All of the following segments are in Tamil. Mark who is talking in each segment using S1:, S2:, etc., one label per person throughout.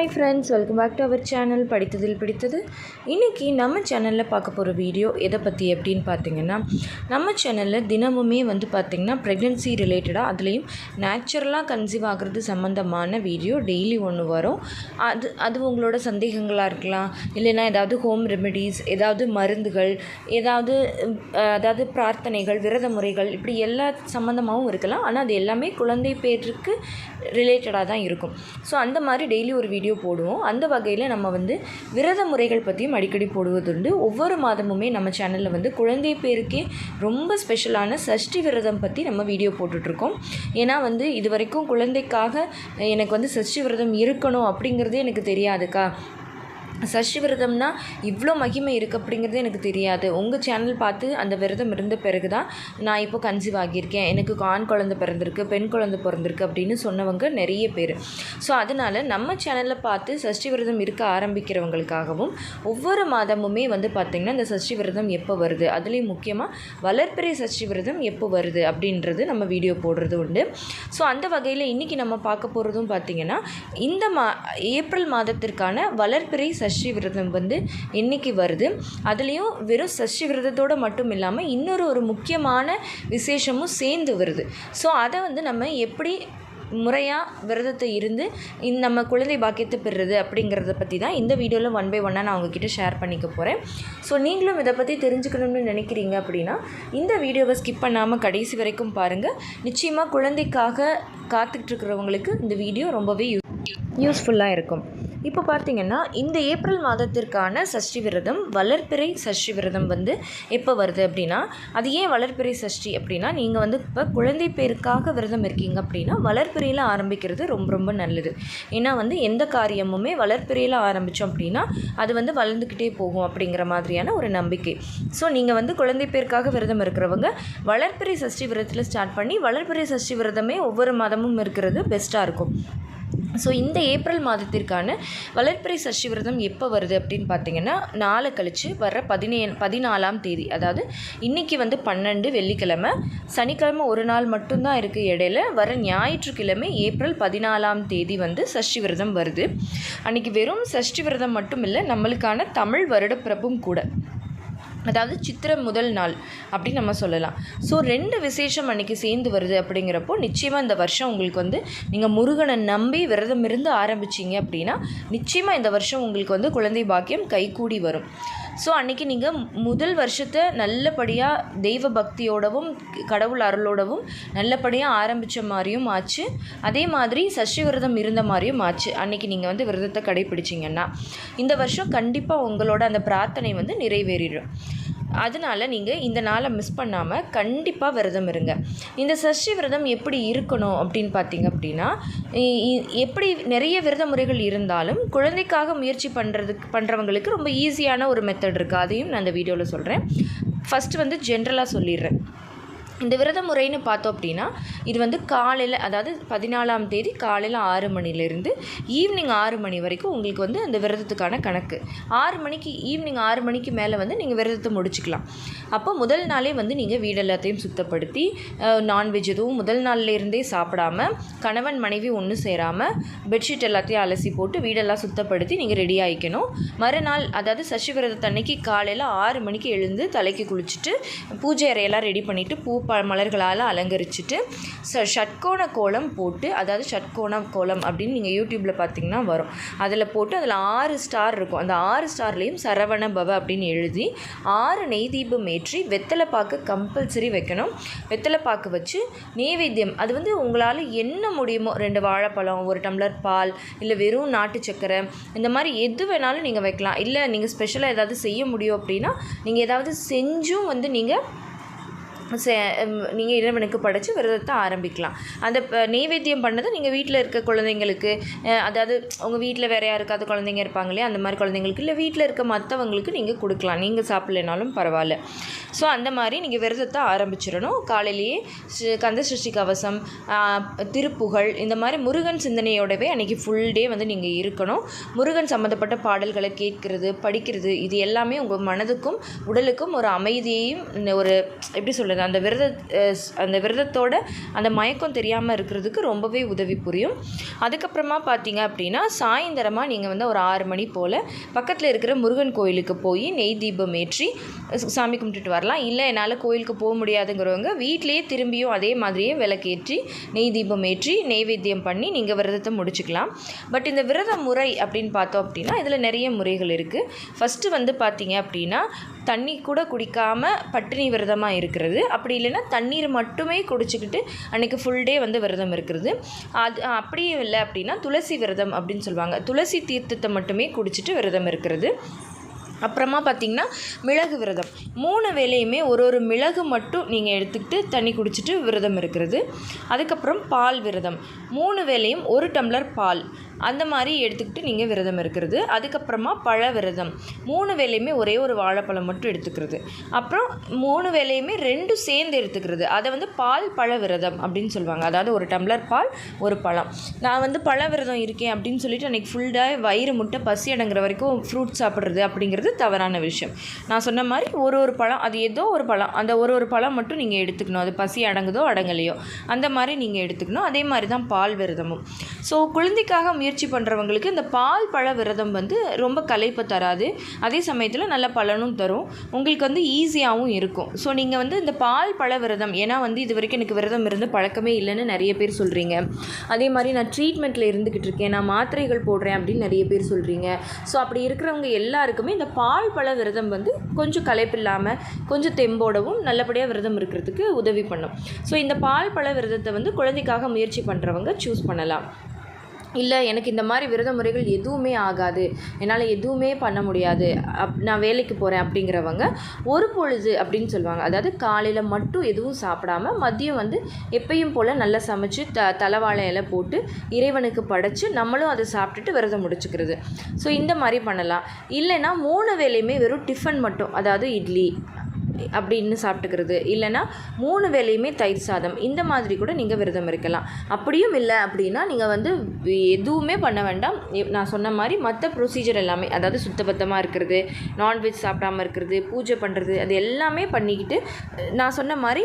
S1: Hi friends welcome back to our channel படித்ததில் பிடித்தது. இன்றைக்கி நம்ம சேனலில் பார்க்க போகிற வீடியோ எதை பற்றி அப்படின்னு பார்த்தீங்கன்னா நம்ம சேனலில் தினமுமே வந்து பார்த்திங்கன்னா ப்ரெக்னென்சி ரிலேட்டடாக அதுலேயும் நேச்சுரலாக கன்சீவ் ஆகிறது சம்மந்தமான வீடியோ டெய்லி ஒன்று வரும். அது அது உங்களோட சந்தேகங்களாக இருக்கலாம். இல்லைன்னா ஏதாவது ஹோம் ரெமெடிஸ் ஏதாவது மருந்துகள் ஏதாவது அதாவது பிரார்த்தனைகள் விரத முறைகள் இப்படி எல்லா சம்மந்தமாகவும் இருக்கலாம். ஆனால் அது எல்லாமே குழந்தை பேருக்கு ரிலேட்டடாக தான் இருக்கும். ஸோ அந்த மாதிரி டெய்லி ஒரு வீடியோ போடுவோம். அந்த வகையில் நம்ம வந்து விரத முறைகள் பற்றியும் அடிக்கடி போடுவதுண்டு. ஒவ்வொரு மாதமுமே நம்ம சேனலில் வந்து குழந்தை பேருக்கே ரொம்ப ஸ்பெஷலான சஷ்டி விரதம் பற்றி நம்ம வீடியோ போட்டுட்ருக்கோம். ஏன்னா வந்து இது வரைக்கும் குழந்தைக்காக எனக்கு வந்து சஷ்டி விரதம் இருக்கணும் அப்படிங்கிறதே எனக்கு தெரியாதுக்கா. சஷ்டி விரதம்னா இவ்வளோ மகிமை இருக்குது அப்படிங்கிறது எனக்கு தெரியாது. உங்கள் சேனல் பார்த்து அந்த விரதம் இருந்த பிறகு தான் நான் இப்போ கன்சீவ் ஆகியிருக்கேன். எனக்கு ஆண் குழந்தை பிறந்திருக்கு பெண் குழந்தை பிறந்திருக்கு அப்படின்னு சொன்னவங்க நிறைய பேர். ஸோ அதனால் நம்ம சேனலில் பார்த்து சஷ்டி விரதம் இருக்க ஆரம்பிக்கிறவங்களுக்காகவும் ஒவ்வொரு மாதமுமே வந்து பார்த்திங்கன்னா இந்த சஷ்டி விரதம் எப்போ வருது? அதுலேயும் முக்கியமாக வளர்ப்பிறை சஷ்டி விரதம் எப்போ வருது அப்படின்றது நம்ம வீடியோ போடுறது உண்டு. ஸோ அந்த வகையில் இன்றைக்கி நம்ம பார்க்க போகிறதும் பார்த்திங்கன்னா இந்த மா ஏப்ரல் மாதத்திற்கான வளர்ப்பிறை சஷ்டி விரதம் வந்து என்னைக்கு வருது. அதுலேயும் வெறும் சஷ்டி விரதத்தோடு மட்டும் இல்லாமல் இன்னொரு ஒரு முக்கியமான விசேஷமும் சேர்ந்து வருது. ஸோ அதை வந்து நம்ம எப்படி முறையாக விரதத்தை இருந்து இந்த நம்ம குழந்தை பாக்கியத்தை பெறுறது அப்படிங்கிறத பற்றி தான் இந்த வீடியோவில் ஒன் பை ஒன்னாக நான் உங்ககிட்ட ஷேர் பண்ணிக்க போகிறேன் ஸோ நீங்களும் இதை பற்றி தெரிஞ்சுக்கணும்னு நினைக்கிறீங்க அப்படின்னா இந்த வீடியோவை ஸ்கிப் பண்ணாமல் கடைசி வரைக்கும் பாருங்கள் நிச்சயமாக குழந்தைக்காக காத்துக்கிட்டு இருக்கிறவங்களுக்கு இந்த வீடியோ ரொம்பவே யூஸ் யூஸ்ஃபுல்லாக இருக்கும். இப்போ பார்த்தீங்கன்னா இந்த ஏப்ரல் மாதத்திற்கான சஷ்டி விரதம் வளர்ப்பிறை சஷ்டி விரதம் வந்து எப்போ வருது அப்படின்னா அது ஏன் வளர்ப்பிறை சஷ்டி அப்படின்னா நீங்கள் வந்து இப்போ குழந்தை பேருக்காக விரதம் இருக்கீங்க அப்படின்னா வளர்ப்பிறையில் ஆரம்பிக்கிறது ரொம்ப ரொம்ப நல்லது. ஏன்னா வந்து எந்த காரியமுமே வளர்ப்பிறையில் ஆரம்பித்தோம் அப்படின்னா அது வந்து வளர்ந்துக்கிட்டே போகும் அப்படிங்கிற மாதிரியான ஒரு நம்பிக்கை. ஸோ நீங்கள் வந்து குழந்தை பேருக்காக விரதம் இருக்கிறவங்க வளர்ப்பிறை சஷ்டி விரதத்தில் ஸ்டார்ட் பண்ணி வளர்ப்பிறை சஷ்டி விரதமே ஒவ்வொரு மாதமும் இருக்கிறது பெஸ்ட்டாக இருக்கும். ஸோ இந்த ஏப்ரல் மாதத்திற்கான வளர்ப்பிறை சஷ்டி விரதம் எப்போ வருது அப்படின்னு பார்த்தீங்கன்னா நாளை கழித்து வர பதினே பதினாலாம் தேதி. அதாவது இன்றைக்கி வந்து பன்னெண்டு வெள்ளிக்கிழமை. சனிக்கிழமை ஒரு நாள் மட்டும்தான் இருக்குது இடையில. வர ஞாயிற்றுக்கிழமை ஏப்ரல் பதினாலாம் தேதி வந்து சஷ்டி விரதம் வருது. அன்றைக்கி வெறும் சஷ்டி விரதம் மட்டும் இல்லை நம்மளுக்கான தமிழ் வருடப்பிறப்பும் கூட. அதாவது சித்திரை முதல் நாள் அப்படின்னு நம்ம சொல்லலாம். ஸோ ரெண்டு விசேஷம் அன்றைக்கி சேர்ந்து வருது அப்படிங்கிறப்போ நிச்சயமாக இந்த வருஷம் உங்களுக்கு வந்து நீங்கள் முருகனை நம்பி விரதம் இருந்து ஆரம்பிச்சிங்க அப்படின்னா நிச்சயமாக இந்த வருஷம் உங்களுக்கு வந்து குழந்தை பாக்கியம் கைகூடி வரும். ஸோ அன்றைக்கி நீங்கள் முதல் வருஷத்தை நல்லபடியாக தெய்வ பக்தியோடவும் கடவுள் அருளோடவும் நல்லபடியாக ஆரம்பித்த மாதிரியும் ஆச்சு. அதே மாதிரி சஷ்டி விரதம் இருந்த மாதிரியும் ஆச்சு. அன்றைக்கி நீங்கள் வந்து விரதத்தை கடைப்பிடிச்சிங்கன்னா இந்த வருஷம் கண்டிப்பாக உங்களோட அந்த பிரார்த்தனை வந்து நிறைவேறிடும் அதனால நீங்கள் இந்த நாளை மிஸ் பண்ணாமல் கண்டிப்பாக விரதம் இருங்க. இந்த சஷ்டி விரதம் எப்படி இருக்கணும் அப்படின்னு பார்த்தீங்க அப்படின்னா எப்படி நிறைய விரத முறைகள் இருந்தாலும் குழந்தைக்காக முயற்சி பண்ணுறதுக்கு பண்ணுறவங்களுக்கு ரொம்ப ஈஸியான ஒரு மெத்தட் இருக்குது அதையும் நான் அந்த வீடியோவில் சொல்கிறேன் ஃபஸ்ட்டு வந்து ஜென்ரலாக சொல்லிடுறேன். இந்த விரத முறைன்னு பார்த்தோம் அப்படின்னா இது வந்து காலையில் அதாவது பதினாலாம் தேதி காலையில் ஆறு மணிலேருந்து ஈவினிங் ஆறு மணி வரைக்கும் உங்களுக்கு வந்து அந்த விரதத்துக்கான கணக்கு. ஆறு மணிக்கு ஈவினிங் ஆறு மணிக்கு மேலே வந்து நீங்கள் விரதத்தை முடிச்சுக்கலாம். அப்போ முதல் நாளே வந்து நீங்கள் வீடு எல்லாத்தையும் சுத்தப்படுத்தி நான்வெஜ் எதுவும் முதல் நாள்லேருந்தே சாப்பிடாம கணவன் மனைவி ஒன்று சேராமல் பெட்ஷீட் எல்லாத்தையும் அலசி போட்டு வீடெல்லாம் சுத்தப்படுத்தி நீங்கள் ரெடி ஆகிக்கணும் மறுநாள் அதாவது சசி விரதத்தன்னைக்கு காலையில் ஆறு மணிக்கு எழுந்து தலைக்கு குளிச்சுட்டு பூஜை அறையெல்லாம் ரெடி பண்ணிவிட்டு பூ ப மலர்களால் அலங்கரிச்சுட்டு ச ஷட்கோண கோலம் போட்டு அதாவது ஷட்கோண கோலம் அப்படின்னு நீங்கள் யூடியூப்பில் பார்த்தீங்கன்னா வரும். அதில் போட்டு அதில் ஆறு ஸ்டார் இருக்கும். அந்த ஆறு ஸ்டார்லேயும் சரவண பவ அப்படின்னு எழுதி ஆறு நெய் தீபம் ஏற்றி வெத்தலைப்பாக்கு கம்பல்சரி வைக்கணும். வெத்தலைப்பாக்கு வச்சு நெய்வேத்தியம். அது வந்து உங்களால் என்ன முடியுமோ ரெண்டு வாழைப்பழம் ஒரு டம்ளர் பால் இல்லை வெறும் நாட்டு சக்கரை இந்த மாதிரி எது வேணாலும் நீங்கள் வைக்கலாம். இல்லை நீங்கள் ஸ்பெஷலாக ஏதாவது செய்ய முடியும் அப்படின்னா நீங்கள் ஏதாவது செஞ்சும் வந்து நீங்கள் நீங்கள் இறைவனுக்கு படைத்து விரதத்தை ஆரம்பிக்கலாம். அந்த ப- நெய்வேத்தியம் பண்ணதை நீங்கள் வீட்டில் இருக்க குழந்தைங்களுக்கு அதாவது உங்கள் வீட்டில் வேற யாருக்காவது குழந்தைங்க இருப்பாங்க இல்லையா அந்த மாதிரி குழந்தைங்களுக்கு இல்லை வீட்டில் இருக்க மற்றவங்களுக்கு நீங்கள் கொடுக்கலாம். நீங்கள் சாப்பிட்லனாலும் பரவாயில்ல. ஸோ அந்த மாதிரி நீங்கள் விரதத்தை ஆரம்பிச்சிடணும். காலையிலேயே கந்த சஷ்டி கவசம் திருப்புகழ் இந்த மாதிரி முருகன் சிந்தனையோடவே அன்றைக்கி ஃபுல் டே வந்து நீங்கள் இருக்கணும். முருகன் சம்மந்தப்பட்ட பாடல்களை கேட்கறது படிக்கிறது இது எல்லாமே உங்கள் மனதுக்கும் உடலுக்கும் ஒரு அமைதியையும் இந்த ஒரு எப்படி சொல்கிறது பண்ணுது அந்த விரத அந்த விரதத்தோட அந்த மயக்கம் தெரியாமல் இருக்கிறதுக்கு ரொம்பவே உதவி புரியும். அதுக்கப்புறமா பார்த்தீங்க அப்படின்னா சாயந்தரமாக நீங்கள் வந்து ஒரு ஆறு மணி போல் பக்கத்தில் இருக்கிற முருகன் கோயிலுக்கு போய் நெய் தீபம் ஏற்றி சாமி கும்பிட்டுட்டு வரலாம். இல்லை என்னால் கோயிலுக்கு போக முடியாதுங்கிறவங்க வீட்டிலேயே திரும்பியும் அதே மாதிரியே விளக்கேற்றி நெய் தீபம் ஏற்றி நெய்வேத்தியம் பண்ணி நீங்கள் விரதத்தை முடிச்சுக்கலாம். பட் இந்த விரத முறை அப்படின்னு பார்த்தோம் அப்படின்னா இதில் நிறைய முறைகள் இருக்குது ஃபஸ்ட்டு வந்து பார்த்தீங்க அப்படின்னா தண்ணி கூட குடிக்காமல் பட்டினி விரதமாக இருக்கிறது. அப்படி இல்லைன்னா தண்ணீர் மட்டுமே குடிச்சிக்கிட்டு அன்றைக்கி ஃபுல் டே வந்து விரதம் இருக்கிறது. அது அப்படியே இல்லை அப்படின்னா துளசி விரதம் அப்படின்னு சொல்லுவாங்க. துளசி தீர்த்தத்தை மட்டுமே குடிச்சிட்டு விரதம் இருக்கிறது. அப்புறமா பார்த்தீங்கன்னா மிளகு விரதம். மூணு வேலையுமே ஒரு ஒரு மிளகு மட்டும் நீங்கள் எடுத்துக்கிட்டு தண்ணி குடிச்சிட்டு விரதம் இருக்கிறது. அதுக்கப்புறம் பால் விரதம். மூணு வேலையும் ஒரு டம்ளர் பால். அந்த மாதிரி எடுத்துக்கிட்டு நீங்கள் விரதம் இருக்கிறது. அதுக்கப்புறமா பழ விரதம். மூணு வேலையுமே ஒரே ஒரு வாழைப்பழம் மட்டும் எடுத்துக்கிறது. அப்புறம் மூணு வேலையுமே ரெண்டும் சேர்ந்து எடுத்துக்கிறது. அதை வந்து பால் பழ விரதம் அப்படின்னு சொல்லுவாங்க. அதாவது ஒரு டம்ளர் பால் ஒரு பழம். நான் வந்து பழ விரதம் இருக்கேன் அப்படின்னு சொல்லிட்டு அன்றைக்கி ஃபுல்லாக வயிறு முட்டை பசி அடங்குற வரைக்கும் ஃப்ரூட் சாப்பிட்றது அப்படிங்கிறது தவறான விஷயம். நான் சொன்ன மாதிரி ஒரு ஒரு பழம் அது ஏதோ ஒரு பழம். அந்த ஒரு ஒரு பழம் மட்டும் நீங்கள் எடுத்துக்கணும். அது பசி அடங்குதோ அடங்கலையோ. அந்த மாதிரி நீங்கள் எடுத்துக்கணும். அதே மாதிரி தான் பால் விரதமும். ஸோ குழந்தைக்காக முயற்சி முயற்சி பண்ணுறவங்களுக்கு இந்த பால் பழ விரதம் வந்து ரொம்ப கலைப்பு தராது. அதே சமயத்தில் நல்ல பலனும் தரும். உங்களுக்கு வந்து ஈஸியாகவும் இருக்கும். ஸோ நீங்கள் வந்து இந்த பால் பழ விரதம் ஏன்னா வந்து இது வரைக்கும் எனக்கு விரதம் இருந்து பழக்கமே இல்லைன்னு நிறைய பேர் சொல்கிறீங்க அதே மாதிரி நான் ட்ரீட்மெண்ட்டில் இருந்துக்கிட்டு இருக்கேன் நான் மாத்திரைகள் போடுறேன் அப்படின்னு நிறைய பேர் சொல்கிறீங்க ஸோ அப்படி இருக்கிறவங்க எல்லாருக்குமே இந்த பால் பழ விரதம் வந்து கொஞ்சம் களைப்பில்லாமல் கொஞ்சம் தெம்போடவும் நல்லபடியாக விரதம் இருக்கிறதுக்கு உதவி பண்ணும். ஸோ இந்த பால் பழ விரதத்தை வந்து குழந்தைக்காக முயற்சி பண்ணுறவங்க சூஸ் பண்ணலாம். இல்லை எனக்கு இந்த மாதிரி விரத முறைகள் எதுவுமே ஆகாது. என்னால் எதுவுமே பண்ண முடியாது. அப் நான் வேலைக்கு போகிறேன் அப்படிங்கிறவங்க ஒரு பொழுது அப்படின்னு சொல்லுவாங்க. அதாவது காலையில் மட்டும் எதுவும் சாப்பிடாம மதியம் வந்து எப்பயும் போல் நல்லா சமைச்சு த தலைவாழை இலை போட்டு இறைவனுக்கு படைச்சு நம்மளும் அதை சாப்பிட்டுட்டு விரதம் முடிச்சுக்கிறது. ஸோ இந்த மாதிரி பண்ணலாம். இல்லைன்னா மூணு வேளையுமே வெறும் டிஃபன் மட்டும். அதாவது இட்லி அப்படின்னு சாப்பிட்டுக்கிறது. இல்லைன்னா மூணு வேலையுமே தயிர் சாதம். இந்த மாதிரி கூட நீங்கள் விரதம் இருக்கலாம். அப்படியும் இல்லை அப்படின்னா நீங்கள் வந்து எதுவுமே பண்ண வேண்டாம். நான் சொன்ன மாதிரி மற்ற ப்ரொசீஜர் எல்லாமே அதாவது சுத்தபத்தமாக இருக்கிறது நான்வெஜ் சாப்பிடாம இருக்கிறது பூஜை பண்ணுறது அது எல்லாமே பண்ணிக்கிட்டு நான் சொன்ன மாதிரி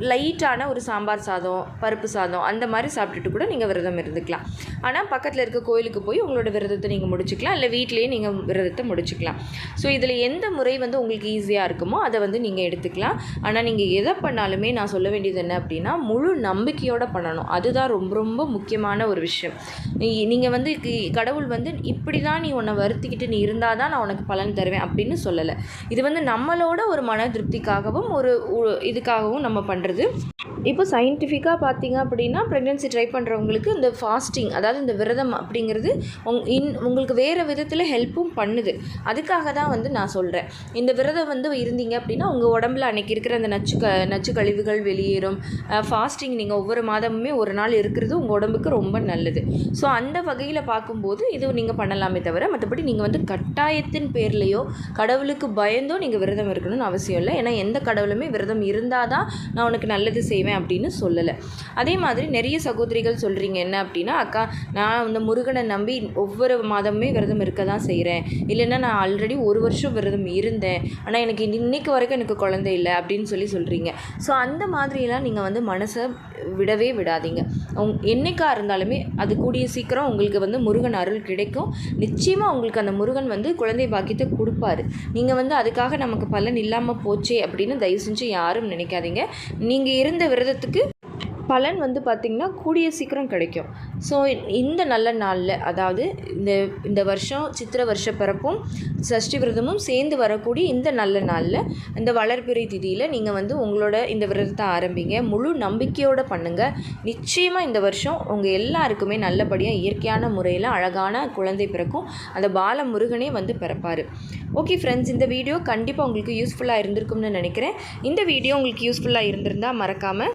S1: லைட்டான ஒரு சாம்பார் சாதம் பருப்பு சாதம் அந்த மாதிரி சாப்பிட்டுட்டு கூட நீங்கள் விரதம் இருந்துக்கலாம். ஆனால் பக்கத்தில் இருக்க கோயிலுக்கு போய் உங்களோட விரதத்தை நீங்கள் முடிச்சுக்கலாம். இல்லை வீட்டிலேயே நீங்கள் விரதத்தை முடிச்சுக்கலாம். ஸோ இதில் எந்த முறை வந்து உங்களுக்கு ஈஸியாக இருக்குமோ அதை வந்து நீங்கள் எடுத்துக்கலாம். ஆனால் நீங்கள் எதை பண்ணாலுமே நான் சொல்ல வேண்டியது என்ன அப்படின்னா முழு நம்பிக்கையோடு பண்ணணும். அதுதான் ரொம்ப ரொம்ப முக்கியமான ஒரு விஷயம். நீங்கள் வந்து கடவுள் வந்து இப்படி தான் நீ உன்னை வருத்திக்கிட்டு நீ இருந்தால் தான் நான் உனக்கு பலன் தருவேன் அப்படின்னு சொல்லலை. இது வந்து நம்மளோட ஒரு மன திருப்திக்காகவும் ஒரு உ- இதுக்காகவும் நம்ம பண்ணுறது அப்படின்றது இப்போ சயின்டிஃபிக்காக பார்த்தீங்க அப்படின்னா ப்ரெக்னென்சி ட்ரை பண்ணுறவங்களுக்கு இந்த ஃபாஸ்டிங் அதாவது இந்த விரதம் அப்படிங்கிறது உங் இன் உங்களுக்கு வேறு விதத்தில் ஹெல்ப்பும் பண்ணுது. அதுக்காக தான் வந்து நான் சொல்கிறேன் இந்த விரதம் வந்து இருந்தீங்க அப்படின்னா உங்கள் உடம்புல அன்றைக்கி இருக்கிற அந்த நச்சு க நச்சு கழிவுகள் வெளியேறும். ஃபாஸ்டிங் நீங்கள் ஒவ்வொரு மாதமுமே ஒரு நாள் இருக்கிறது உங்கள் உடம்புக்கு ரொம்ப நல்லது. ஸோ அந்த வகையில் பார்க்கும்போது இது நீங்கள் பண்ணலாமே தவிர மற்றபடி நீங்கள் வந்து கட்டாயத்தின் பேர்லேயோ கடவுளுக்கு பயந்தோ நீங்கள் விரதம் இருக்கணும்னு அவசியம் இல்லை. ஏன்னா எந்த கடவுளுமே விரதம் இருந்தால் தான் நான் உனக்கு நல்லது செய்வேன். அப்படின்னு சொல்லலை. அதே மாதிரி நிறைய சகோதரிகள் சொல்கிறீங்க என்ன அப்படின்னா அக்கா நான் இந்த முருகனை நம்பி ஒவ்வொரு மாதமுமே விரதம் இருக்க தான் செய்கிறேன் இல்லைன்னா நான் ஆல்ரெடி ஒரு வருஷம் விரதம் இருந்தேன். ஆனால் எனக்கு இன்னைக்கு வரைக்கும் எனக்கு குழந்தை இல்லை அப்படின்னு சொல்லி சொல்கிறீங்க ஸோ அந்த மாதிரியெல்லாம் நீங்கள் வந்து மனசை விடவே விடாதீங்க. உங் என்றைக்காக இருந்தாலுமே அது கூடிய சீக்கிரம் உங்களுக்கு வந்து முருகன் அருள் கிடைக்கும். நிச்சயமாக உங்களுக்கு அந்த முருகன் வந்து குழந்தை பாக்கியத்தை கொடுப்பாரு. நீங்கள் வந்து அதுக்காக நமக்கு பலன் இல்லாமல் போச்சே அப்படின்னு தயவு செஞ்சு யாரும் நினைக்காதீங்க. நீங்கள் இருந்த விரதத்துக்கு பலன் வந்து பார்த்திங்கன்னா கூடிய சீக்கிரம் கிடைக்கும். ஸோ இந்த நல்ல நாளில் அதாவது இந்த இந்த வருஷம் சித்திர வருஷ பிறப்பும் சஷ்டி விரதமும் சேர்ந்து வரக்கூடிய இந்த நல்ல நாளில் இந்த வளர்பிறை திதியில் நீங்கள் வந்து உங்களோட இந்த விரதத்தை ஆரம்பிங்க. முழு நம்பிக்கையோடு பண்ணுங்கள் நிச்சயமாக இந்த வருஷம் உங்கள் எல்லாருக்குமே நல்லபடியாக இயற்கையான முறையில் அழகான குழந்தை பிறக்கும். அந்த பால முருகனே வந்து பிறப்பார். ஓகே ஃப்ரெண்ட்ஸ் இந்த வீடியோ கண்டிப்பாக உங்களுக்கு யூஸ்ஃபுல்லாக இருந்திருக்கும்னு நினைக்கிறேன். இந்த வீடியோ உங்களுக்கு யூஸ்ஃபுல்லாக இருந்திருந்தால் மறக்காமல்